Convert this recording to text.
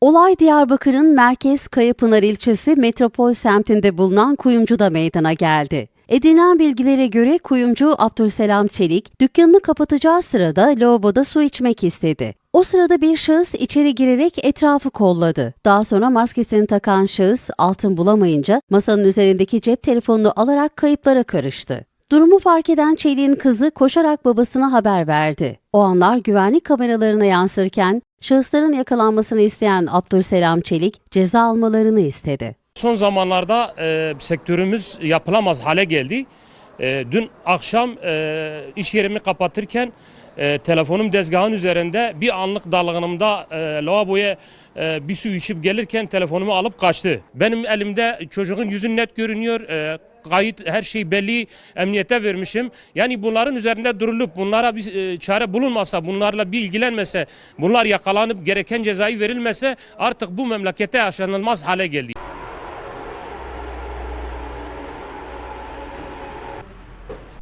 Olay Diyarbakır'ın merkez Kayapınar ilçesi Metropol semtinde bulunan Kuyumcu'da meydana geldi. Edinilen bilgilere göre kuyumcu Abdülselam Çelik dükkanını kapatacağı sırada lavaboda su içmek istedi. O sırada bir şahıs içeri girerek etrafı kolladı. Daha sonra maskesini takan şahıs altın bulamayınca masanın üzerindeki cep telefonunu alarak kayıplara karıştı. Durumu fark eden Çelik'in kızı koşarak babasına haber verdi. O anlar güvenlik kameralarına yansırken şahısların yakalanmasını isteyen Abdülselam Çelik ceza almalarını istedi. Son zamanlarda e, sektörümüz yapılamaz hale geldi. E, dün akşam e, iş yerimi kapatırken e, telefonum dezgahın üzerinde bir anlık dalgınımda e, lavaboya e, bir su içip gelirken telefonumu alıp kaçtı. Benim elimde çocuğun yüzü net görünüyor. E, kayıt her şey belli emniyete vermişim. Yani bunların üzerinde durulup bunlara bir e, çare bulunmasa, bunlarla bir ilgilenmese, bunlar yakalanıp gereken cezayı verilmese artık bu memlekete yaşanılmaz hale geldi.